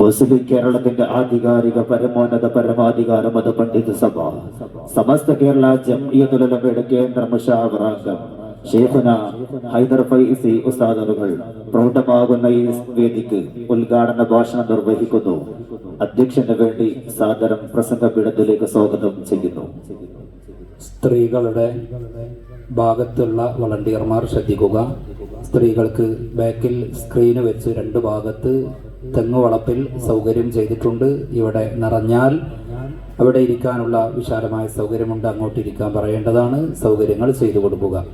മുസ്ലിം കേരളത്തിന്റെ ആധികാരിക പരമോന്നത പരമാധികാരം അത് പണ്ഡിത സഭ. സമസ്ത കേരള ജംഇയത്തുലമയുടെ കേന്ദ്ര മുഷാവറാംഗം ഷെയ്ഖുന ഹൈദർ ഫൈസി ഉസ്താദുകൾ പ്രൗഢമാകുന്ന ഈ വേദിക്ക് ഉദ്ഘാടന ഭാഷണം നിർവഹിക്കുന്നു. അധ്യക്ഷന് വേണ്ടി സാദരം പ്രസംഗ പീഠത്തിലേക്ക് സ്വാഗതം ചെയ്യുന്നു. സ്ത്രീകളുടെ ഭാഗത്തുള്ള വളണ്ടിയർമാർ ശ്രദ്ധിക്കുക. സ്ത്രീകൾക്ക് ബാക്കിൽ സ്ക്രീന് വെച്ച് രണ്ട് ഭാഗത്ത് തെങ്ങ് വളപ്പിൽ സൗകര്യം ചെയ്തിട്ടുണ്ട്. ഇവിടെ നിറഞ്ഞാൽ അവിടെ ഇരിക്കാനുള്ള വിശാലമായ സൗകര്യമുണ്ട്. അങ്ങോട്ട് ഇരിക്കാൻ പറയേണ്ടതാണ്. സൗകര്യങ്ങൾ ചെയ്തു കൊടുക്കുക.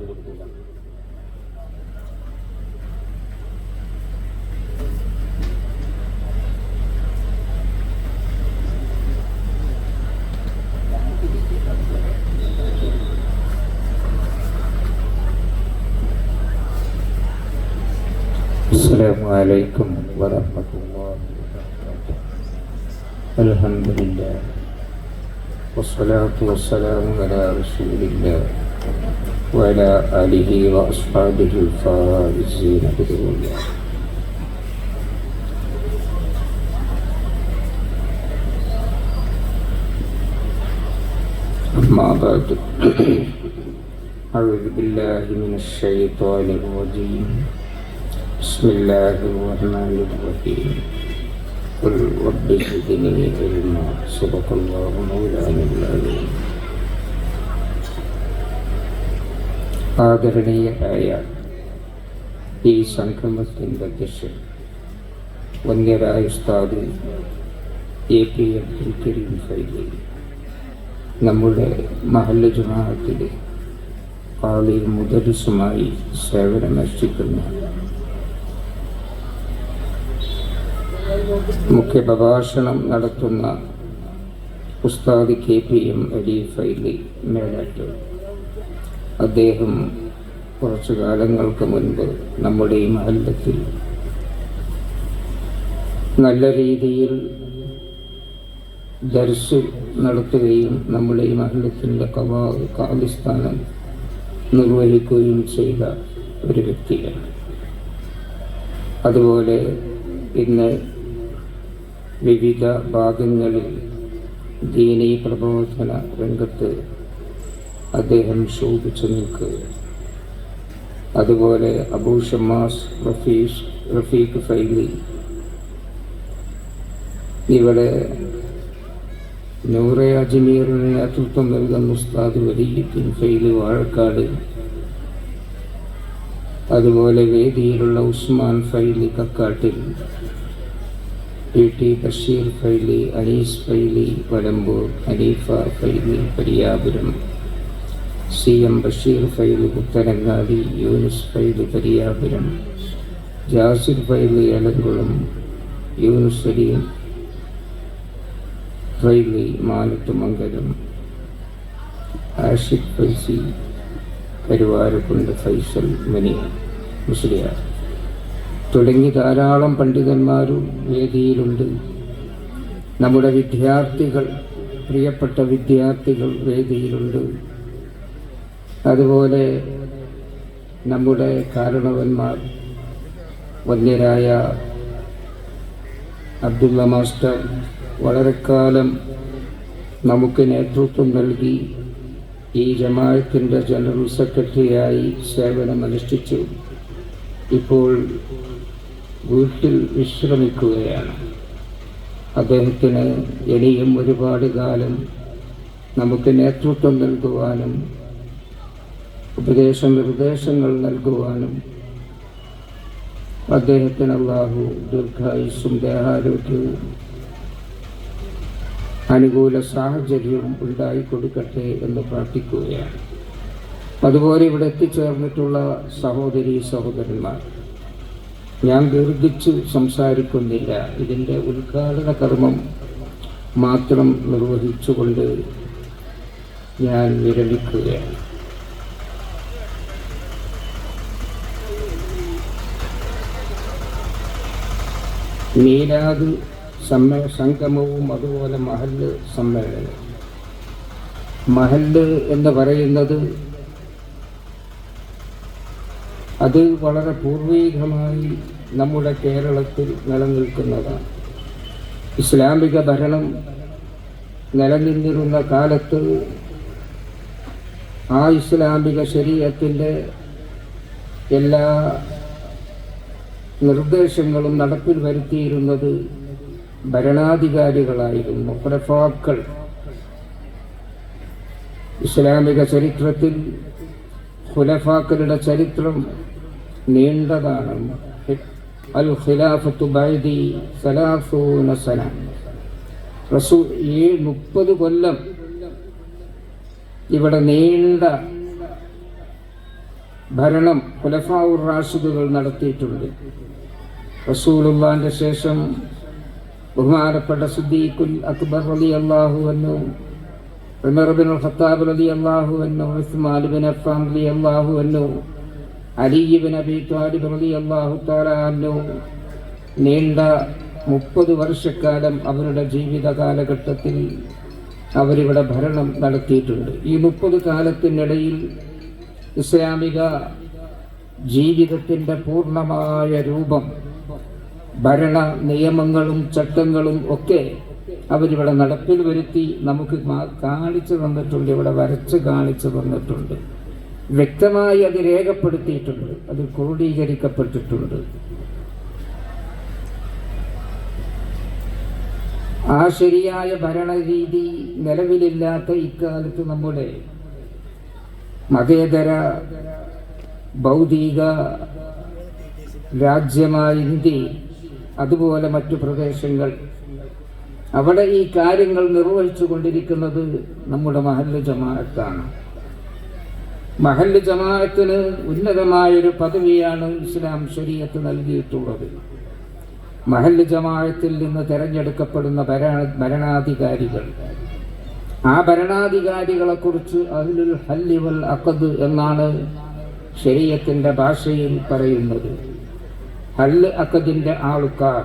അസ്സലാമു അലൈക്കും. ورحمة الله وبركاته. الحمد لله. والصلاة والسلام على رسول الله وعلى آله وأصحابه الفائزين بإذن الله أما بعد أعوذ بالله من الشيطان الرجيم. بسم الله الرحمن الرحيم قل رب زدني علما صدق الله مولانا العليم ആദരണീയരായ ഈ സംഗമത്തിൻ്റെ അധ്യക്ഷൻ വന്യരായ ഉസ്താദ് എ പി അബ്ദുൽ കരീം ഫൈലി നമ്മുടെ മഹല്ല ജമാഅത്തിലെ കാളിൽ മുദരിസുമായി സേവനമനുഷ്ഠിക്കുന്ന മുഖ്യ പ്രഭാഷണം നടത്തുന്ന Ustad K P M Ali Faizy Melat അദ്ദേഹം കുറച്ചു കാലങ്ങൾക്ക് മുൻപ് നമ്മുടെ ഈ മഹല്ലത്തിൽ നല്ല രീതിയിൽ ദർശ് നടത്തുകയും നമ്മുടെ ഈ മഹല്ലത്തിന്റെ കവാ കാലിസ്ഥാനം നിർവഹിക്കുകയും ചെയ്ത ഒരു വ്യക്തിയാണ്. അതുപോലെ ഇന്ന് വിവിധ ഭാഗങ്ങളിൽ ദീനീ പ്രബോധന രംഗത്ത് അദ്ദേഹം ശോഭിച്ചു നിൽക്കുക അതുപോലെ അബൂ ഷമാസ് റഫീഷ് റഫീഖ് ഫൈലി. ഇവിടെ നൂറെ അജ്മീറിന് നേതൃത്വം നൽകുന്ന ഉസ്താദ് വലിയത്തിൻ ഫൈലി വാഴക്കാട്. അതുപോലെ വേദിയിലുള്ള Usman Faizy Kakkattil. P T Basheer Faizy Anees Faizy Valambur Haneefa Faizy Pariyapuram C M Basheer Faizy Puthanangadi Yunus Faizy Pariyapuram Jasir Faizy Elamkulam Yunus Saleem Faizy Manathumangalam Ashiq Faizy Karuvarakundu Faisal Mani Musliyar തുടങ്ങി ധാരാളം പണ്ഡിതന്മാരും വേദിയിലുണ്ട്. നമ്മുടെ വിദ്യാർത്ഥികൾ പ്രിയപ്പെട്ട വിദ്യാർത്ഥികൾ വേദിയിലുണ്ട്. അതുപോലെ നമ്മുടെ കാരണവന്മാർ വന്യരായ അബ്ദുള്ള മാസ്റ്റർ വളരെക്കാലം നമുക്ക് നേതൃത്വം നൽകി ഈ ജമാത്തിന്റെ ജനറൽ സെക്രട്ടറിയായി സേവനമനുഷ്ഠിച്ചു. ഇപ്പോൾ വീട്ടിൽ വിശ്രമിക്കുകയാണ്. അദ്ദേഹത്തിന് ഇനിയും ഒരുപാട് കാലം നമുക്ക് നേതൃത്വം നൽകുവാനും ഉപദേശ നിർദ്ദേശങ്ങൾ നൽകുവാനും അദ്ദേഹത്തിന് അള്ളാഹു ദീർഘായുസും ദേഹാരോഗ്യവും അനുകൂല സാഹചര്യവും ഉണ്ടായി കൊടുക്കട്ടെ എന്ന് പ്രാർത്ഥിക്കുകയാണ്. അതുപോലെ ഇവിടെ എത്തിച്ചേർന്നിട്ടുള്ള സഹോദരി സഹോദരന്മാർ ഞാൻ ദീർഘിച്ച് സംസാരിക്കുന്നില്ല. ഇതിന്റെ ഉദ്ഘാടന കർമ്മം മാത്രം നിർവഹിച്ചുകൊണ്ട് ഞാൻ വിരമിക്കുകയാണ്. മീലാദ് സമ്മേ സംഗമവും അതുപോലെ മഹല്ല് സമ്മേളനവും മഹല്ല് എന്ന് പറയുന്നത് അത് വളരെ പൂർവീകമായി നമ്മുടെ കേരളത്തിൽ നിലനിൽക്കുന്നതാണ്. ഇസ്ലാമിക ഭരണം നിലനിന്നിരുന്ന കാലത്ത് ആ ഇസ്ലാമിക ശരീരത്തിന്റെ എല്ലാ നിർദ്ദേശങ്ങളും നടപ്പിൽ വരുത്തിയിരുന്നത് ഭരണാധികാരികളായിരുന്നു പ്രഫാക്കൾ ഇസ്ലാമിക ചരിത്രത്തിൽ ഖുലഫാക്കളുടെ ചരിത്രം നീണ്ടതാണ്. അൽ ഖിലാഫത്തു ബൈദി സലാസൂന സന റസൂ ഈ മുപ്പത് കൊല്ലം ഇവിടെ നീണ്ട ഭരണം ഖുലഫാവുർ റാഷിദുകൾ നടത്തിയിട്ടുണ്ട്. റസൂലുള്ളാന്റെ ശേഷം ബഹുമാനപ്പെട്ട സുദ്ദീഖുൽ അക്ബർ അലി അള്ളാഹു എന്നു ഉമർബിൻ ഖത്താബ് അലി അള്ളാഹു എന്നു ഉസ്മാൻ ബിൻ അഫ്ഫാൻ അലി അള്ളാഹു എന്നു നീണ്ട മുപ്പത് വർഷക്കാലം അവരുടെ ജീവിത കാലഘട്ടത്തിൽ അവരിവിടെ ഭരണം നടത്തിയിട്ടുണ്ട്. ഈ മുപ്പത് കാലത്തിനിടയിൽ ഇസ്ലാമിക ജീവിതത്തിന്റെ പൂർണമായ രൂപം ഭരണ നിയമങ്ങളും ചട്ടങ്ങളും ഒക്കെ അവരിവിടെ നടപ്പിൽ വരുത്തി നമുക്ക് കാണിച്ചു തന്നിട്ടുണ്ട് ഇവിടെ വരച്ച് കാണിച്ചു തന്നിട്ടുണ്ട്. വ്യക്തമായി അത് രേഖപ്പെടുത്തിയിട്ടുണ്ട്. അത് ക്രോഡീകരിക്കപ്പെട്ടിട്ടുണ്ട്. ആ ശരിയായ ഭരണരീതി നിലവിലില്ലാത്ത ഇക്കാലത്ത് നമ്മുടെ മതേതര ഭൗതിക രാജ്യമായ ഇന്ത്യ അതുപോലെ മറ്റു പ്രദേശങ്ങൾ അവിടെ ഈ കാര്യങ്ങൾ നിർവഹിച്ചു കൊണ്ടിരിക്കുന്നത് നമ്മുടെ മഹല്ല ജമാഅത്താണ്. മഹല്ല് ജമാഅത്തിന് ഉന്നതമായൊരു പദവിയാണ് ഇസ്ലാം ശരീരത്ത് നൽകിയിട്ടുള്ളത്. മഹല്ല് ജമാഅത്തിൽ നിന്ന് തിരഞ്ഞെടുക്കപ്പെടുന്ന ഭരണ ഭരണാധികാരികൾ. ആ ഭരണാധികാരികളെ കുറിച്ച് അഹ്ലുൽ ഹല്ലിവൽ അഖദ് എന്നാണ് ശരീരത്തിന്റെ ഭാഷയിൽ പറയുന്നത്. ഹല്ല് അഖദിന്റെ ആൾക്കാർ.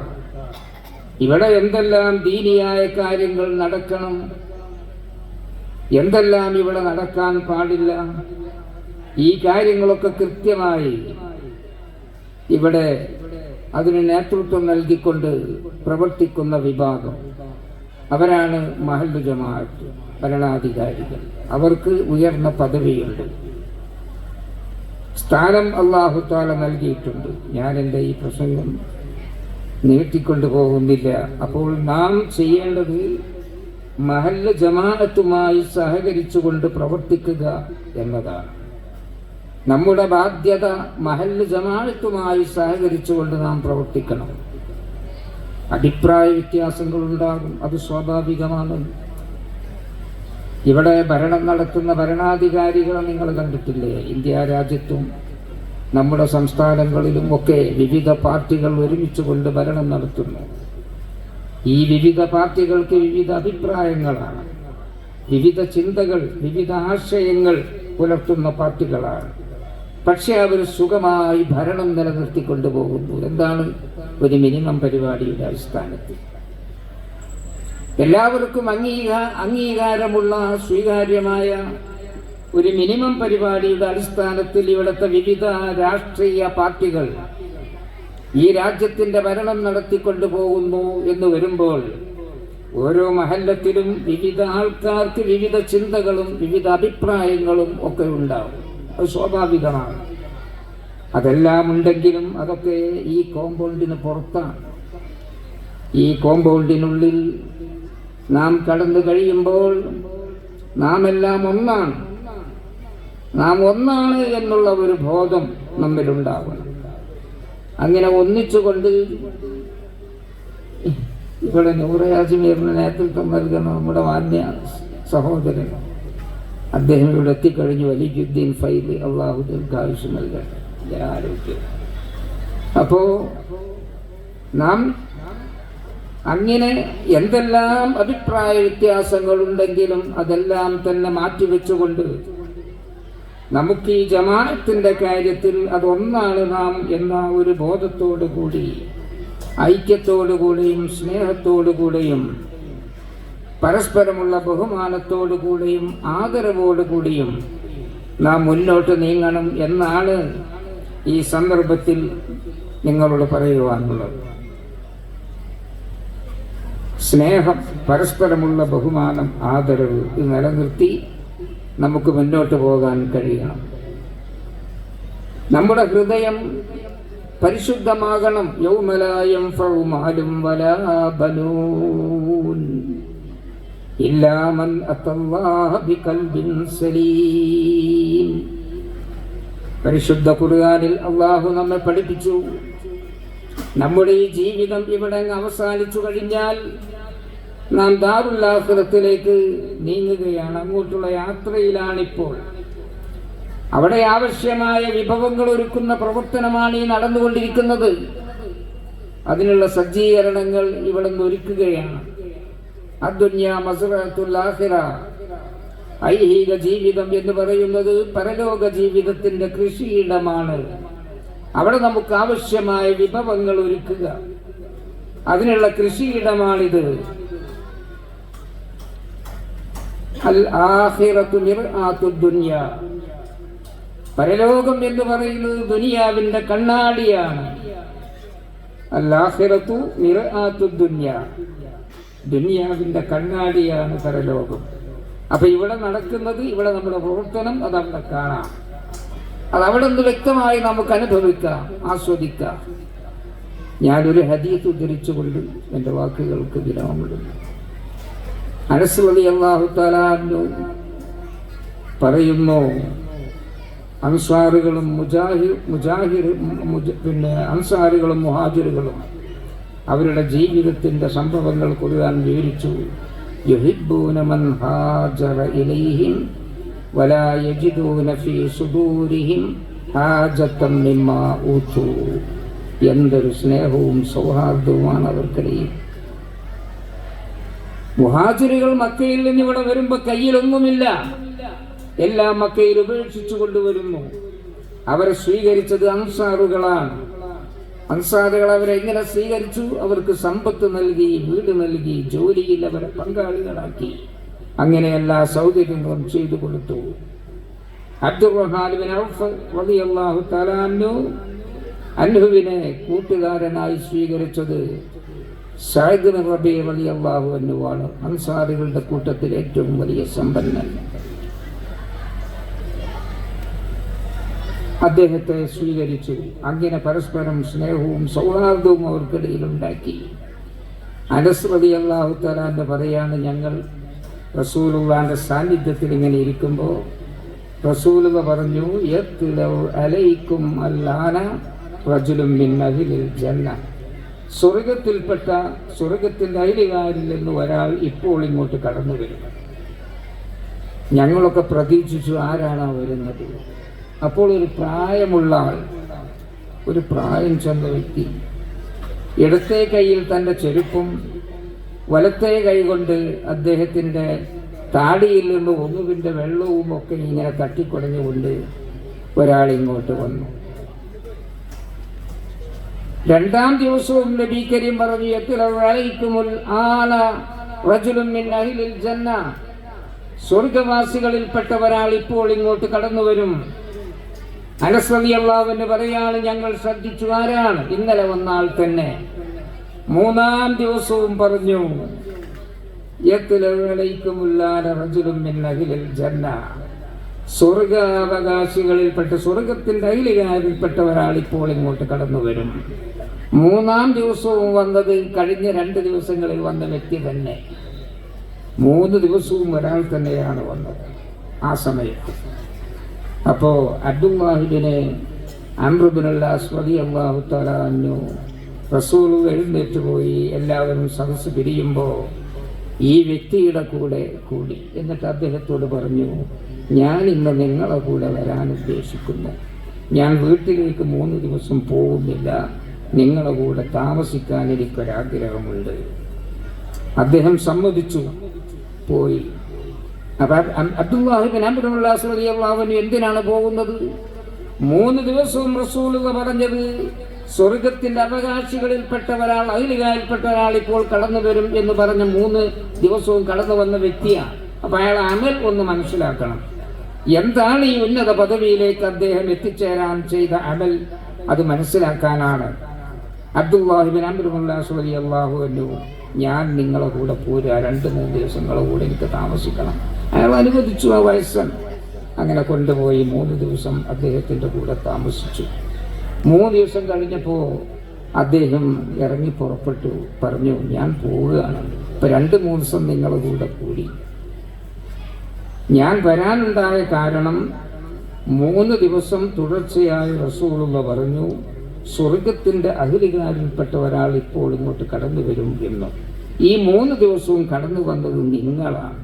ഇവിടെ എന്തെല്ലാം ദീനിയായ കാര്യങ്ങൾ നടക്കണം? എന്തെല്ലാം ഇവിടെ നടക്കാൻ പാടില്ല? ഈ കാര്യങ്ങളൊക്കെ കൃത്യമായി ഇവിടെ അതിന് നേതൃത്വം നൽകിക്കൊണ്ട് പ്രവർത്തിക്കുന്ന വിഭാഗം. അവരാണ് മഹല്ലു ജമാഅത്ത് ഭരണാധികാരികൾ. അവർക്ക് ഉയർന്ന പദവിയുണ്ട്. സ്ഥാനം അള്ളാഹുത്താല നൽകിയിട്ടുണ്ട്. ഞാൻ എന്റെ ഈ പ്രസംഗം നീട്ടിക്കൊണ്ടു പോകുന്നില്ല. അപ്പോൾ നാം ചെയ്യേണ്ടത് മഹല്ല ജമാഅത്തുമായി സഹകരിച്ചുകൊണ്ട് പ്രവർത്തിക്കുക എന്നതാണ്. നമ്മുടെ ബാധ്യത മഹല്ല് ജമാഅത്തുമായി സഹകരിച്ചുകൊണ്ട് നാം പ്രവർത്തിക്കണം. അഭിപ്രായ വ്യത്യാസങ്ങൾ ഉണ്ടാകും അത് സ്വാഭാവികമാണ്. ഇവിടെ ഭരണം നടത്തുന്ന ഭരണാധികാരികളെ നിങ്ങൾ കണ്ടിട്ടില്ലേ? ഇന്ത്യ രാജ്യത്തും നമ്മുടെ സംസ്ഥാനങ്ങളിലും ഒക്കെ വിവിധ പാർട്ടികൾ ഒരുമിച്ച് കൊണ്ട് ഭരണം നടത്തുന്നു. ഈ വിവിധ പാർട്ടികൾക്ക് വിവിധ അഭിപ്രായങ്ങളാണ്. വിവിധ ചിന്തകൾ വിവിധ ആശയങ്ങൾ പുലർത്തുന്ന പാർട്ടികളാണ്. പക്ഷെ അവർ സുഖമായി ഭരണം നിലനിർത്തിക്കൊണ്ടു പോകുന്നു എന്താണ് ഒരു മിനിമം പരിപാടിയുടെ അടിസ്ഥാനത്തിൽ? എല്ലാവർക്കും അംഗീകാ അംഗീകാരമുള്ള സ്വീകാര്യമായ ഒരു മിനിമം പരിപാടിയുടെ അടിസ്ഥാനത്തിൽ ഇവിടുത്തെ വിവിധ രാഷ്ട്രീയ പാർട്ടികൾ ഈ രാജ്യത്തിന്റെ ഭരണം നടത്തിക്കൊണ്ടുപോകുന്നു എന്ന് വരുമ്പോൾ ഓരോ മഹല്ലത്തിലും വിവിധ ആൾക്കാർക്ക് വിവിധ ചിന്തകളും വിവിധ അഭിപ്രായങ്ങളും ഒക്കെ ഉണ്ടാവും. അത് സ്വാഭാവികമാണ്. അതെല്ലാം ഉണ്ടെങ്കിലും അതൊക്കെ ഈ കോമ്പൗണ്ടിന് പുറത്താണ്. ഈ കോമ്പൗണ്ടിനുള്ളിൽ നാം കടന്നു കഴിയുമ്പോൾ നാം എല്ലാം ഒന്നാണ്. നാം ഒന്നാണ് എന്നുള്ള ഒരു ബോധം നമ്മിലുണ്ടാവണം. അങ്ങനെ ഒന്നിച്ചുകൊണ്ട് ഇവിടെ നൂറയാജ്മീറിന് നേതൃത്വം നൽകുന്ന നമ്മുടെ മാന്യ സഹോദരൻ അദ്ദേഹം ഇവിടെ എത്തിക്കഴിഞ്ഞു വലിയുദ്ദീൻ ഫൈലി അള്ളാഹു ദീർഘായുഷ് നൽകട്ടെ. ആരോഗ്യം അപ്പോ നാം അങ്ങനെ എന്തെല്ലാം അഭിപ്രായ വ്യത്യാസങ്ങളുണ്ടെങ്കിലും അതെല്ലാം തന്നെ മാറ്റിവെച്ചുകൊണ്ട് നമുക്ക് ഈ ജമാഅത്തിന്റെ കാര്യത്തിൽ അതൊന്നാണ് നാം എന്ന ഒരു ബോധത്തോടു കൂടി ഐക്യത്തോടു കൂടിയും സ്നേഹത്തോടു കൂടിയും പരസ്പരമുള്ള ബഹുമാനത്തോടുകൂടിയും ആദരവോടുകൂടിയും ആദരവോടു കൂടിയും നാം മുന്നോട്ട് നീങ്ങണം എന്നാണ് ഈ സന്ദർഭത്തിൽ നിങ്ങളോട് പറയുവാനുള്ളത്. സ്നേഹം പരസ്പരമുള്ള ബഹുമാനം ആദരവ് ഇത് നിലനിർത്തി നമുക്ക് മുന്നോട്ട് പോകാൻ കഴിയണം. നമ്മുടെ ഹൃദയം പരിശുദ്ധമാകണം. യൗമലായം ഫൗമാലും പരിശുദ്ധ കുറുകാനിൽ അള്ളാഹു നമ്മെ പഠിപ്പിച്ചു. നമ്മുടെ ഈ ജീവിതം ഇവിടെ അവസാനിച്ചു കഴിഞ്ഞാൽ നാം ദാറുല്ലാഹുറത്തിലേക്ക് നീങ്ങുകയാണ്. അങ്ങോട്ടുള്ള യാത്രയിലാണിപ്പോൾ. അവിടെ ആവശ്യമായ വിഭവങ്ങൾ ഒരുക്കുന്ന പ്രവർത്തനമാണ് ഈ നടന്നുകൊണ്ടിരിക്കുന്നത്. അതിനുള്ള സജ്ജീകരണങ്ങൾ ഇവിടെ നിന്ന് ഒരുക്കുകയാണ്. അദ്ദുന്യ മസറത്തുൽ ആഖിറ. ഐഹിക ജീവിതം എന്ന് പറയുന്നത് പരലോക ജീവിതത്തിന്റെ കൃഷിയിടമാണ്. അവിടെ നമുക്ക് ആവശ്യമായ വിഭവങ്ങൾ ഒരുക്കുക. അതിനുള്ള കൃഷിയിടമാണിത്. പരലോകം എന്ന് പറയുന്നത് ദുനിയാവിന്റെ കണ്ണാടിയാണ്. അല്ലാഹിറത്തു നിർ ആത്തു ദുനിയ. ദുനിയാവിന്റെ കണ്ണാടിയാണ് പരലോകം. അപ്പൊ ഇവിടെ നടക്കുന്നത് ഇവിടെ നമ്മുടെ പ്രവർത്തനം അത് അവിടെ കാണാം. അത് അവിടെ നിന്ന് വ്യക്തമായി നമുക്ക് അനുഭവിക്കാം ആസ്വദിക്കാം. ഞാനൊരു ഹദീത്ത് ഉദ്ധരിച്ചുകൊണ്ട് എന്റെ വാക്കുകൾക്ക് വിരാമമിടുന്നു. അനസ്വതി അള്ളാഹുത്താലു പറയുന്നു അൻസാറുകളും മുജാഹിർ മുജാഹിർ മുജ- പിന്നെ അൻസാറുകളും മുഹാജിറുകളും അവരുടെ ജീവിതത്തിന്റെ സംഭവങ്ങൾ കുറുവാൻ വിവരിച്ചു. വലാ ഫീ എന്തൊരു സ്നേഹവും സൗഹാർദ്ദവുമാണ് അവർക്കിടയിൽ. മുഹാജിറുകൾ മക്കയിൽ നിന്ന് ഇവിടെ വരുമ്പോ കയ്യിലൊന്നുമില്ല. എല്ലാം മക്കയിൽ ഉപേക്ഷിച്ചു കൊണ്ടുവരുന്നു. അവരെ സ്വീകരിച്ചത് അൻസാറുകളാണ്. അൻസാറുകൾ അവരെ എങ്ങനെ സ്വീകരിച്ചു. അവർക്ക് സമ്പത്ത് നൽകി വീട് നൽകി ജോലിയിൽ അവരെ പങ്കാളികളാക്കി. അങ്ങനെ എല്ലാ സൗകര്യങ്ങളും ചെയ്തു കൊടുത്തു. അബ്ദുറഹ്മാൻ ഔഫ് തആല അൻഹുവിനെ കൂട്ടുകാരനായി സ്വീകരിച്ചത് സഅദ് റബി റബീ റളിയല്ലാഹു അൻസാറുകളുടെ കൂട്ടത്തിൽ ഏറ്റവും വലിയ സമ്പന്നൻ. അദ്ദേഹത്തെ സ്വീകരിച്ചു. അങ്ങനെ പരസ്പരം സ്നേഹവും സൗഹാർദ്ദവും അവർക്കിടയിൽ ഉണ്ടാക്കി അനസ്മതി അള്ളാഹു തലാന്റെ പറയാണ് ഞങ്ങൾ റസൂലുള്ളാന്റെ സാന്നിധ്യത്തിൽ ഇങ്ങനെ ഇരിക്കുമ്പോൾ റസൂലുക പറഞ്ഞു അലൈക്കും അല്ലാന റജുലും ജന്ന സ്വർഗത്തിൽപ്പെട്ട സ്വർഗത്തിന്റെ അയലുകാരിൽ നിന്ന് ഒരാൾ ഇപ്പോൾ ഇങ്ങോട്ട് കടന്നു വരും ഞങ്ങളൊക്കെ പ്രതീക്ഷിച്ചു ആരാണ് വരുന്നത്. അപ്പോൾ ഒരു പ്രായമുള്ള ആൾ ഒരു പ്രായം ചെന്ന വ്യക്തി ഇടത്തെ കയ്യിൽ തന്റെ ചെരുപ്പും വലത്തെ കൈകൊണ്ട് അദ്ദേഹത്തിന്റെ താടിയിൽ നിന്ന് ഒന്നുവിന്റെ വെള്ളവും ഒക്കെ ഇങ്ങനെ തട്ടിക്കുടഞ്ഞുകൊണ്ട് ഒരാൾ ഇങ്ങോട്ട് വന്നു. രണ്ടാം ദിവസവും നബി കരീം പറഞ്ഞു എത്തിലും അഹ്ലിൽ ജന്ന? ഇപ്പോൾ ഇങ്ങോട്ട് കടന്നു വരും. അനസ്രതി അള്ളാവിന് പറയാണ് ഞങ്ങൾ ശ്രദ്ധിച്ചു ആരാണ്. ഇന്നലെ വന്നാൾ തന്നെ. മൂന്നാം ദിവസവും പറഞ്ഞു ജന്ന. സ്വർഗാവകാശികളിൽപ്പെട്ട സ്വർഗത്തിന്റെ അയിലുകാരിൽപ്പെട്ട ഒരാൾ ഇപ്പോൾ ഇങ്ങോട്ട് കടന്നു വരും. മൂന്നാം ദിവസവും വന്നത് കഴിഞ്ഞ രണ്ട് ദിവസങ്ങളിൽ വന്ന വ്യക്തി തന്നെ. മൂന്ന് ദിവസവും ഒരാൾ തന്നെയാണ് വന്നത് ആ സമയത്ത്. അപ്പോ അബ്ദുല്ലാഹിബിനെ അമ്രുബിനുള്ള സ്വതി അള്ളാഹു തലാന്നു റസൂൽ എഴുന്നേറ്റ് പോയി എല്ലാവരും സദസ്സ് പിരിയുമ്പോൾ ഈ വ്യക്തിയുടെ കൂടെ കൂടി. എന്നിട്ട് അദ്ദേഹത്തോട് പറഞ്ഞു ഞാൻ ഇന്ന് നിങ്ങളെ കൂടെ വരാൻ ഉദ്ദേശിക്കുന്നു. ഞാൻ വീട്ടിലേക്ക് മൂന്ന് ദിവസം പോകുന്നില്ല. നിങ്ങളെ കൂടെ താമസിക്കാൻ എനിക്കൊരാഗ്രഹമുണ്ട്. അദ്ദേഹം സമ്മതിച്ചു. പോയി. അപ്പൊ അബ്ദുല്ലാഹിബിൻ അബ്ദുല്ലാഹു എന്തിനാണ് പോകുന്നത്? മൂന്ന് ദിവസവും റസൂലുക പറഞ്ഞത് സ്വർഗത്തിന്റെ അവകാശികളിൽപ്പെട്ടവരാൾ അഖിലുകാരിൽപ്പെട്ട ഒരാൾ ഇപ്പോൾ കടന്നു വരും എന്ന് പറഞ്ഞ മൂന്ന് ദിവസവും കടന്നു വന്ന വ്യക്തിയാണ്. അപ്പൊ അയാൾ അമൽ ഒന്ന് മനസ്സിലാക്കണം. എന്താണ് ഈ ഉന്നത പദവിയിലേക്ക് അദ്ദേഹം എത്തിച്ചേരാൻ ചെയ്ത അമൽ? അത് മനസ്സിലാക്കാനാണ്. അബ്ദുല്ലാഹിബിൻ അള്ളാഹു എന്നു ഞാൻ നിങ്ങളെ കൂടെ പോരുക. രണ്ട് മൂന്ന് ദിവസങ്ങളെ കൂടെ എനിക്ക് താമസിക്കണം. അയാൾ അനുവദിച്ചു ആ വയസ്സൻ. അങ്ങനെ കൊണ്ടുപോയി മൂന്ന് ദിവസം അദ്ദേഹത്തിന്റെ കൂടെ താമസിച്ചു. മൂന്ന് ദിവസം കഴിഞ്ഞപ്പോൾ അദ്ദേഹം ഇറങ്ങി പുറപ്പെട്ടു. പറഞ്ഞു ഞാൻ പോവുകയാണ്. ഇപ്പം രണ്ട് മൂന്ന് ദിവസം നിങ്ങളുടെ കൂടെ കൂടി. ഞാൻ വരാനുണ്ടായ കാരണം മൂന്ന് ദിവസം തുടർച്ചയായി റസൂളുള്ള പറഞ്ഞു സ്വർഗത്തിന്റെ അഹിലികാരിൽപ്പെട്ട ഒരാൾ ഇപ്പോൾ ഇങ്ങോട്ട് കടന്നു വരും എന്ന്. ഈ മൂന്ന് ദിവസവും കടന്നു വന്നത് നിങ്ങളാണ്.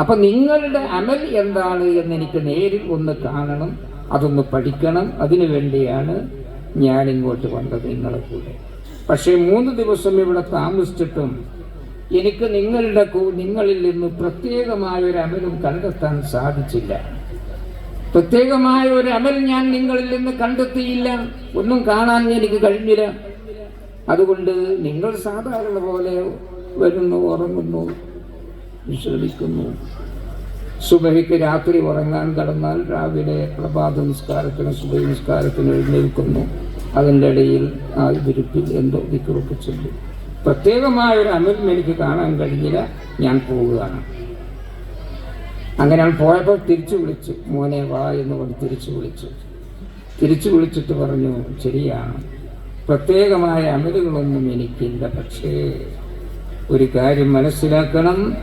അപ്പൊ നിങ്ങളുടെ അമൽ എന്താണ് എന്ന് എനിക്ക് നേരിൽ ഒന്ന് കാണണം അതൊന്ന് പഠിക്കണം. അതിനു വേണ്ടിയാണ് ഞാൻ ഇങ്ങോട്ട് വന്നത് നിങ്ങളെ കൂടെ. പക്ഷേ മൂന്ന് ദിവസം ഇവിടെ താമസിച്ചിട്ടും എനിക്ക് നിങ്ങളുടെ നിങ്ങളിൽ നിന്ന് പ്രത്യേകമായ ഒരു അമലും കണ്ടെത്താൻ സാധിച്ചില്ല. പ്രത്യേകമായ ഒരു അമൽ ഞാൻ നിങ്ങളിൽ നിന്ന് കണ്ടെത്തിയില്ല. ഒന്നും കാണാൻ എനിക്ക് കഴിഞ്ഞില്ല. അതുകൊണ്ട് നിങ്ങൾ സാധാരണ പോലെ വരുന്നു ഉറങ്ങുന്നു. വിശ്രമിക്കുന്നു. സുബഹിക്ക് രാത്രി ഉറങ്ങാൻ കടന്നാൽ രാവിലെ പ്രഭാത നിസ്കാരത്തിന് സുബഹി നിസ്കാരത്തിന് എഴുന്നേൽക്കുന്നു. അതിന്റെ ഇടയിൽ ആ വിരുപ്പിൽ എന്തോ വിക്കുറുപ്പ് പ്രത്യേകമായ ഒരു അമലും എനിക്ക് കാണാൻ കഴിഞ്ഞില്ല. ഞാൻ പോവുകയാണ്. അങ്ങനെ പോയപ്പോൾ തിരിച്ചു വിളിച്ചു. മോനെ വാ എന്ന് പറഞ്ഞ് തിരിച്ചു വിളിച്ചു. തിരിച്ചു വിളിച്ചിട്ട് പറഞ്ഞു ശരിയാണ് പ്രത്യേകമായ അമിലുകളൊന്നും എനിക്കില്ല. പക്ഷേ ഒരു കാര്യം മനസ്സിലാക്കണം.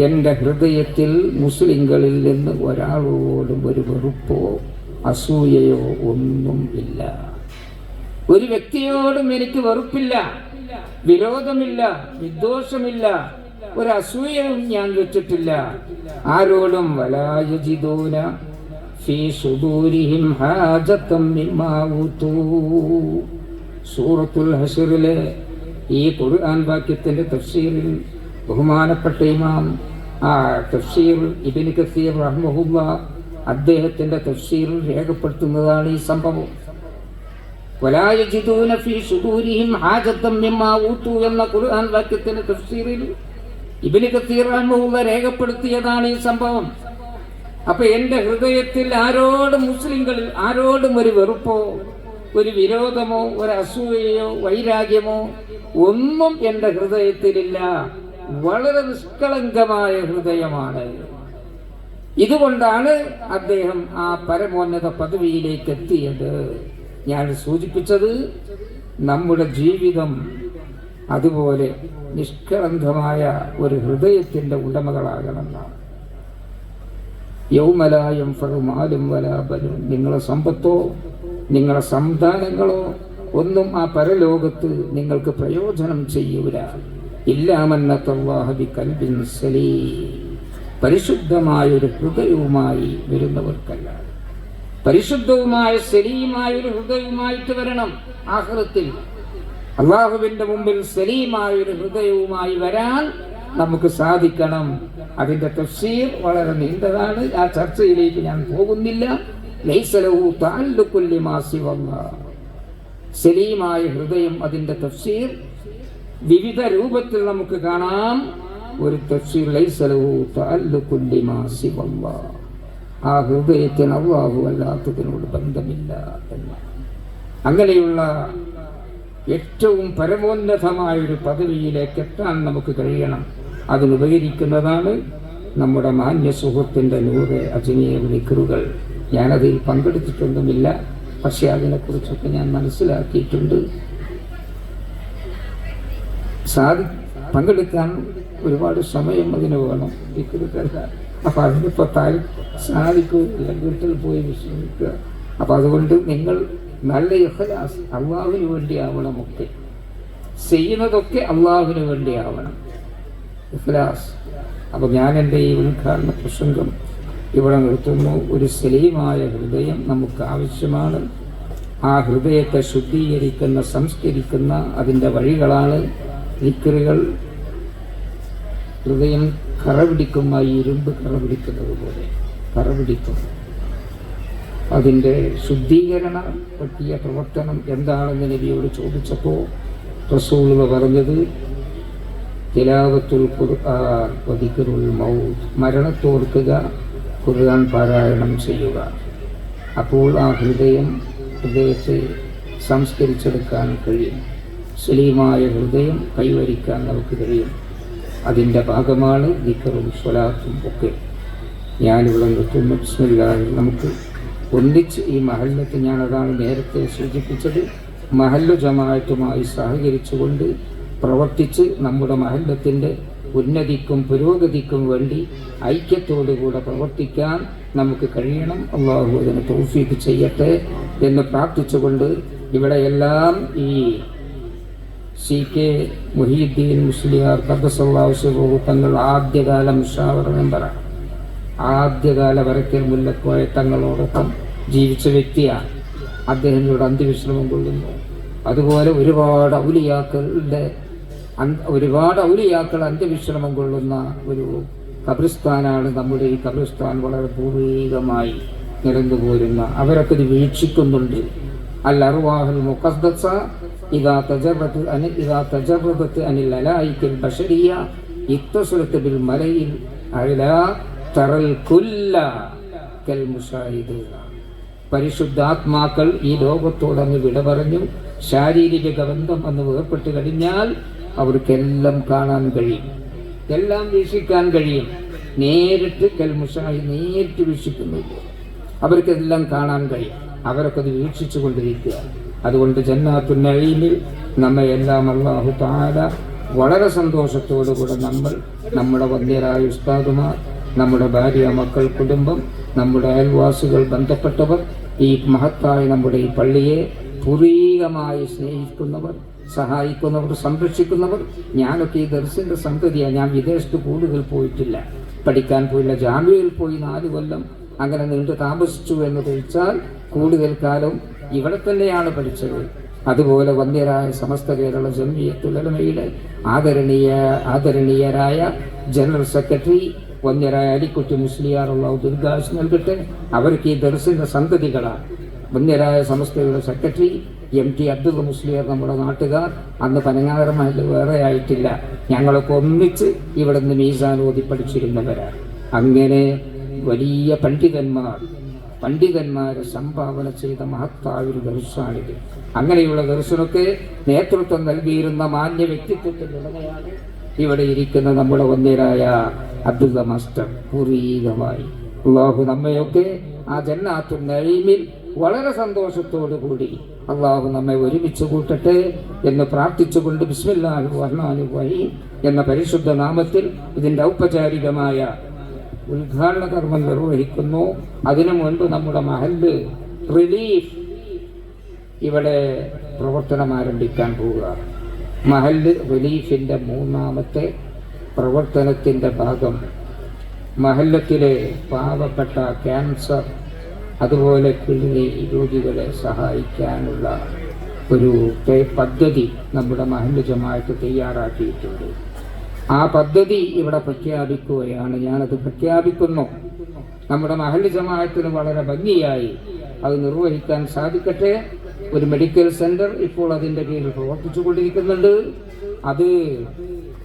എന്റെ ഹൃദയത്തിൽ മുസ്ലിങ്ങളിൽ നിന്ന് ഒരാളോടും ഒരു വെറുപ്പോ അസൂയയോ ഒന്നും ഇല്ല ഒരു വ്യക്തിയോടും എനിക്ക് വെറുപ്പില്ല വിരോധമില്ല വിദ്വേഷമില്ല ഒരു അസൂയയും ഞാൻ വെച്ചിട്ടില്ല ആരോടും ഊതൂ. സൂറത്തുൽ ഹഷറിലെ ഈ ഖുർആൻ വാക്യത്തിന്റെ തഫ്സീറിൽ ബഹുമാനപ്പെട്ട ഇമാം ആ തഫ്സീർ ഇബിൻ കസീർ റഹ്മുല്ല അദ്ദേഹത്തിന്റെ തഫ്സീർ രേഖപ്പെടുത്തുന്നതാണ് ഈ സംഭവം. ഖുർആൻ തഫ്സീറിൽ കസീർ രേഖപ്പെടുത്തിയതാണ് ഈ സംഭവം. അപ്പൊ എന്റെ ഹൃദയത്തിൽ ആരോടും മുസ്ലിങ്ങളിൽ ആരോടും ഒരു വെറുപ്പോ ഒരു വിരോധമോ ഒരു അസൂയയോ വൈരാഗ്യമോ ഒന്നും എന്റെ ഹൃദയത്തിലില്ല. വളരെ നിഷ്കളങ്കമായ ഹൃദയമാണ്. ഇതുകൊണ്ടാണ് അദ്ദേഹം ആ പരമോന്നത പദവിയിലേക്ക് എത്തിയത് ഞാൻ സൂചിപ്പിച്ചത് നമ്മുടെ ജീവിതം അതുപോലെ നിഷ്കളങ്കമായ ഒരു ഹൃദയത്തിന്റെ ഉടമകളാകണമെന്നാണ്. യൗമലായം ഫറുമാലും വലാബലും നിങ്ങളുടെ സമ്പത്തോ നിങ്ങളുടെ സന്താനങ്ങളോ ഒന്നും ആ പരലോകത്ത് നിങ്ങൾക്ക് പ്രയോജനം ചെയ്യൂല. ഇല്ലാമെന്ന തവാഹബി പരിശുദ്ധമായ ഒരു ഹൃദയവുമായി വരുന്നവർക്കല്ല. പരിശുദ്ധവുമായ സലീമായ ഒരു ഹൃദയവുമായിട്ട് വരണം ആഹൃത്തിൽ അള്ളാഹുവിന്റെ മുമ്പിൽ സലീമായ ഒരു ഹൃദയവുമായി വരാൻ നമുക്ക് സാധിക്കണം. അതിന്റെ തഫ്സീർ വളരെ നീണ്ടതാണ്. ആ ചർച്ചയിലേക്ക് ഞാൻ പോകുന്നില്ല. സലീമായ ഹൃദയം അതിന്റെ തഫ്സീർ വിവിധ രൂപത്തിൽ നമുക്ക് കാണാം. ഒരു. ആ ഹൃദയത്തിന് അള്ളാഹു അല്ലാത്തതിനോട് ബന്ധമില്ല എന്ന്. അങ്ങനെയുള്ള ഏറ്റവും പരമോന്നതമായ ഒരു പദവിയിലേക്ക് എത്താൻ നമുക്ക് കഴിയണം. അതിനുപകരിക്കുന്നതാണ് നമ്മുടെ മാന്യ സുഹൃത്തിന്റെ നൂറ് അജനീയ വിളിക്കറുകൾ. ഞാനതിൽ പങ്കെടുത്തിട്ടൊന്നുമില്ല. പക്ഷെ അതിനെക്കുറിച്ചൊക്കെ ഞാൻ മനസ്സിലാക്കിയിട്ടുണ്ട്. സാധി പങ്കെടുക്കാൻ ഒരുപാട് സമയം അതിന് വേണം. അപ്പോൾ അപ്പം അതിനിപ്പോൾ താൽ സാധിക്കില്ല വീട്ടിൽ പോയി വിശ്രമിക്കുക. അപ്പോൾ അതുകൊണ്ട് നിങ്ങൾ നല്ല യഹലാസ് അള്ളാഹുവിന് വേണ്ടിയാവണം ഒക്കെ. ചെയ്യുന്നതൊക്കെ അള്ളാഹുവിന് വേണ്ടിയാവണം ഇഖ്ലാസ്. അപ്പോൾ ഞാൻ എന്റെ ഈ ഉദ്ഘാടന പ്രസംഗം ഇവിടെ നിർത്തുന്നു. ഒരു സലീമായ ഹൃദയം നമുക്ക് ആവശ്യമാണ്. ആ ഹൃദയത്തെ ശുദ്ധീകരിക്കുന്ന സംസ്കരിക്കുന്ന അതിന്റെ വഴികളാണ് വിക്രുകൾ ഹൃദയം കറപിടിക്കുന്ന ഈ ഇരുമ്പ് കറപിടിക്കുന്നത് പോലെ കറപിടിക്കും. അതിന്റെ ശുദ്ധീകരണ പറ്റിയ പ്രവർത്തനം എന്താണെന്ന് നബിയോട് ചോദിച്ചപ്പോൾ റസൂള പറഞ്ഞത് തിലാവത്തുൽ ഖുർആൻ വദിക്റുൽ മൗത്ത്. മരണത്തോർക്കുക ഖുർആൻ പാരായണം ചെയ്യുക. അപ്പോൾ ആ ഹൃദയം ഹൃദയത്തെ സംസ്കരിച്ചെടുക്കാൻ കഴിയും. സലീമായ ഹൃദയം കൈവരിക്കാൻ നമുക്ക് കഴിയും. അതിന്റെ ഭാഗമാണ് ദിക്കറും സ്വലാത്തും ഒക്കെ. ഞാനിവിടെ നിർത്തുന്നു. ബിസ്മില്ലാഹി. നമുക്ക് ഒന്നിച്ച് ഈ മഹല്ലത്ത് ഞാൻ അതാണ് നേരത്തെ സൂചിപ്പിച്ചത്. മഹല്ലു ജമാഅത്തുമായി സഹകരിച്ചുകൊണ്ട് പ്രവർത്തിച്ച് നമ്മുടെ മഹല്ലത്തിന്റെ ഉന്നതിക്കും പുരോഗതിക്കും വേണ്ടി ഐക്യത്തോടുകൂടെ പ്രവർത്തിക്കാൻ നമുക്ക് കഴിയണം. അള്ളാഹു അതിന് തോഫീക്ക് ചെയ്യട്ടെ എന്ന് പ്രാർത്ഥിച്ചുകൊണ്ട് ഇവിടെയെല്ലാം ഈ സി കെ മുഹീദ്ദീൻ മുസ്ലിയാർ കദ്ദസല്ലാഹു തങ്ങൾ ആദ്യകാല മുഷാവർ മെമ്പറാണ്. ആദ്യകാല വരക്കൽ മുല്ലക്കോയ തങ്ങളോടൊപ്പം ജീവിച്ച വ്യക്തിയാണ്. അദ്ദേഹം ഇവിടെ അന്ത്യവിശ്രമം കൊള്ളുന്നു. അതുപോലെ ഒരുപാട് ഔലിയാക്കളുടെ ഒരുപാട് ഔലിയാക്കൾ അന്ത്യവിശ്രമം കൊള്ളുന്ന ഒരു കബ്രിസ്ഥാനാണ് നമ്മുടെ ഈ കബ്രിസ്ഥാൻ വളരെ പൂർവീകമായി നിരന്നു പോരുന്ന അവരൊക്കെ ഇത് വീക്ഷിക്കുന്നുണ്ട്. അൽ അർവാഹുൽ മുഖദ്ദസ അനി ഇദാ തജറദത്ത് അനിൽ അലായിക്കൽ ബഷരിയ ഇത്തസുലത്ത് ബിൽ മലയിൽ അലാ തറൽ കുല്ല കൽ മുഷാഹിദീന പരിശുദ്ധാത്മാക്കൾ ഈ ലോകത്തോടങ്ങ് വിട പറഞ്ഞു. ശാരീരിക ഗന്ധം അന്ന് വേർപെട്ട് കഴിഞ്ഞാൽ അവർക്കെല്ലാം കാണാൻ കഴിയും. എല്ലാം വീക്ഷിക്കാൻ കഴിയും. നേരിട്ട് കൽമുഷായി നേരിട്ട് വീക്ഷിക്കുന്നില്ല. അവർക്കെല്ലാം കാണാൻ കഴിയും. അവരൊക്കെ അത് വീക്ഷിച്ചു കൊണ്ടിരിക്കുക. അതുകൊണ്ട് ജന്നാത്തു നഴീമിൽ നമ്മെ എല്ലാം അള്ളാഹു താല വളരെ സന്തോഷത്തോടുകൂടെ നമ്മൾ നമ്മുടെ വന്ധ്യരായ ഉസ്താദുമാർ നമ്മുടെ ഭാര്യ മക്കൾ കുടുംബം നമ്മുടെ അയൽവാസികൾ ബന്ധപ്പെട്ടവർ ഈ മഹത്തായ നമ്മുടെ ഈ പള്ളിയെ പൂർവീകമായി സ്നേഹിക്കുന്നവർ സഹായിക്കുന്നവർ സംരക്ഷിക്കുന്നവർ ഞാനൊക്കെ ഈ ദർശന്റെ സംഗതിയാണ് ഞാൻ വിദേശത്ത് കൂടുതൽ പോയിട്ടില്ല. പഠിക്കാൻ പോയില്ല ജാമ്യയിൽ പോയി നാല് കൊല്ലം അങ്ങനെ നീണ്ടു താമസിച്ചു എന്ന് ചോദിച്ചാൽ കൂടുതൽ കാലം ഇവിടെ തന്നെയാണ് പഠിച്ചത്. അതുപോലെ വന്ധ്യരായ സമസ്ത കേരള ജമിയത്തുലമയുടെ ആദരണീയ ആദരണീയരായ ജനറൽ സെക്രട്ടറി വന്ധ്യരായ അലിക്കുട്ടി മുസ്ലിയാറുള്ള ദുർഗാശ് നൽകട്ടെ. അവർക്ക് ഈ ദർശന സന്തതികളാണ് വന്ധ്യരായ സമസ്തയുടെ secretary M T Abdul Musliyar നമ്മുടെ നാട്ടുകാർ. അന്ന് പനങ്ങാകരമായിട്ട് വേറെ ആയിട്ടില്ല. ഞങ്ങളൊക്കെ ഒന്നിച്ച് ഇവിടെ നിന്ന് മീസാൻ പഠിച്ചിരുന്നവരാണ് അങ്ങനെ വലിയ പണ്ഡിതന്മാർ പണ്ഡിതന്മാരെ സംഭാവന ചെയ്ത മഹത്തായ ഒരു ദർശനാണിത്. അങ്ങനെയുള്ള ദർശനത്തെ നേതൃത്വം നൽകിയിരുന്ന മാന്യ വ്യക്തിത്വത്തിന്റെ ഉടമയാണ് ഇവിടെ ഇരിക്കുന്ന നമ്മുടെ വന്യരായ അബ്ദുള്ള മാസ്റ്റർ പൂർവീകമായി. അള്ളാഹു നമ്മയൊക്കെ ആ ജന്നാത്തു നഴീമിൽ വളരെ സന്തോഷത്തോടു കൂടി അള്ളാഹു നമ്മെ ഒരുമിച്ച് കൂട്ടട്ടെ എന്ന് പ്രാർത്ഥിച്ചുകൊണ്ട് ബിസ്മില്ലാഹു റഹ്മാനി വഹീം എന്ന പരിശുദ്ധ നാമത്തിൽ ഇതിന്റെ ഔപചാരികമായ ഉദ്ഘാടന കർമ്മം നിർവഹിക്കുന്നു. അതിനു മുൻപ് നമ്മുടെ മഹൽ റിലീഫ് ഇവിടെ പ്രവർത്തനം ആരംഭിക്കാൻ പോവുക. മഹൽ റിലീഫിന്റെ മൂന്നാമത്തെ പ്രവർത്തനത്തിന്റെ ഭാഗം മഹല്ലത്തിലെ പാവപ്പെട്ട ക്യാൻസർ അതുപോലെ കിഡ്നി രോഗികളെ സഹായിക്കാനുള്ള ഒരു പദ്ധതി നമ്മുടെ മഹല്ല് ജമാഅത്ത് തയ്യാറാക്കിയിട്ടുണ്ട്. ആ പദ്ധതി ഇവിടെ പ്രഖ്യാപിക്കുകയാണ്. ഞാനത് പ്രഖ്യാപിക്കുന്നു. നമ്മുടെ മഹല്ല് ജമാഅത്തിന് വളരെ ഭംഗിയായി അത് നിർവഹിക്കാൻ സാധിക്കട്ടെ. ഒരു മെഡിക്കൽ സെന്റർ ഇപ്പോൾ അതിന്റെ കീഴിൽ പ്രവർത്തിച്ചു കൊണ്ടിരിക്കുന്നുണ്ട് അത്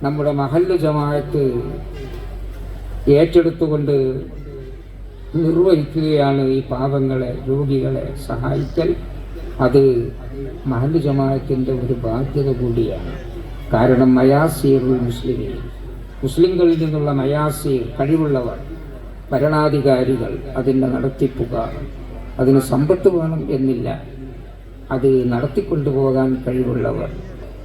നമ്മുടെ മഹല്ല് ജമാഅത്ത് ഏറ്റെടുത്തുകൊണ്ട് നിർവഹിക്കുകയാണ് ഈ പാവങ്ങളെ രോഗികളെ സഹായിക്കൽ. അത് മഹല്ല് ജമാഅത്തിന്റെ ഒരു ബാധ്യത കൂടിയാണ്. കാരണം മയാസീർ മുസ്ലിമീൻ മുസ്ലിങ്ങളിൽ നിന്നുള്ള മയാസീർ കഴിവുള്ളവർ ഭരണാധികാരികൾ അതിന്റെ നടത്തിപ്പുക അതിന് സമ്പത്ത് വേണം എന്നില്ല. അത് നടത്തിക്കൊണ്ടുപോകാൻ കഴിവുള്ളവർ.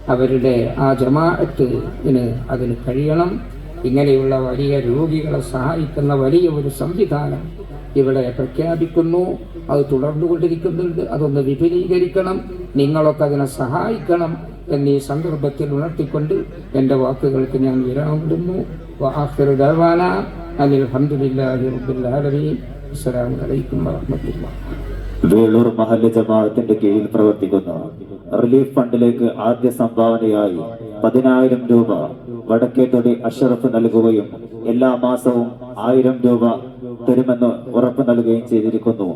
അവരുടെ ആ ജമാഅത്തിന് അതിന് കഴിയണം. ഇങ്ങനെയുള്ള വലിയ രോഗികളെ സഹായിക്കുന്ന വലിയ ഒരു സംവിധാനം ഇവിടെ പ്രഖ്യാപിക്കുന്നു. അത് തുടർന്നുകൊണ്ടിരിക്കുന്നുണ്ട്. അതൊന്ന് വിപുലീകരിക്കണം. നിങ്ങളൊക്കെ അതിനെ സഹായിക്കണം. എന്നീ സന്ദർഭത്തിൽ ഉണർത്തിക്കൊണ്ട് എന്റെ വാക്കുകൾക്ക് ഞാൻ വിരാമിടുന്നു. അസ്സലാമു അലൈക്കും വേളൂർ മഹല്ല ജമാഅത്തിന്റെ കീഴിൽ പ്രവർത്തിക്കുന്ന റിലീഫ് ഫണ്ടിലേക്ക് ആദ്യ സംഭാവനയായി പതിനായിരം രൂപ വടക്കേത്തൊടി അഷറഫ് നൽകുകയും എല്ലാ മാസവും ആയിരം രൂപ തരുമെന്ന് ഉറപ്പ് നൽകുകയും ചെയ്തിരിക്കുന്നു.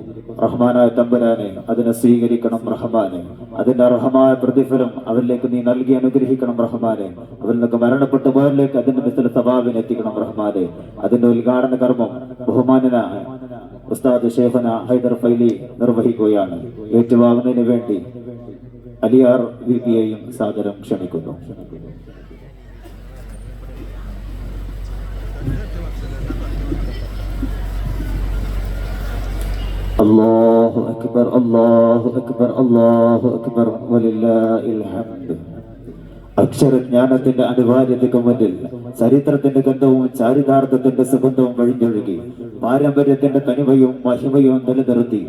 റഹ്മാനായ തമ്പുരാനെ അതിനെ സ്വീകരിക്കണം റഹ്മാനെ. അതിന്റെ അർഹമായ പ്രതിഫലം അവരിലേക്ക് നീ നൽകി അനുഗ്രഹിക്കണം റഹ്മാനെ. അവരിൽ നിന്നൊക്കെ മരണപ്പെട്ട പോയവരിലേക്ക് അതിന്റെ മിസ്തല സ്വഭാവിനെ എത്തിക്കണം റഹ്മാനെ. അതിന്റെ ഉദ്ഘാടന കർമ്മം ബഹുമാനന ഉസ്താദ് ഷേഖന ഹൈദർ ഫൈലി നിർവഹിക്കുകയാണ്. ഏറ്റുവാങ്ങുന്നതിന് വേണ്ടി അലിയാർ വി പിയെയും സാദരം ക്ഷണിക്കുന്നു. അല്ലാഹു അക്ബർ അല്ലാഹു അക്ബർ അല്ലാഹു അക്ബർ അക്ഷരജ്ഞാനത്തിന്റെ അനിവാര്യതയ്ക്ക് മുന്നിൽ ചരിത്രത്തിന്റെ ഗന്ധവും ചാരിതാർത്ഥത്തിന്റെ സുഗന്ധവും വഴിഞ്ഞൊഴുകി പാരമ്പര്യത്തിന്റെ തനിമയും മഹിമയും നിലനിർത്തി.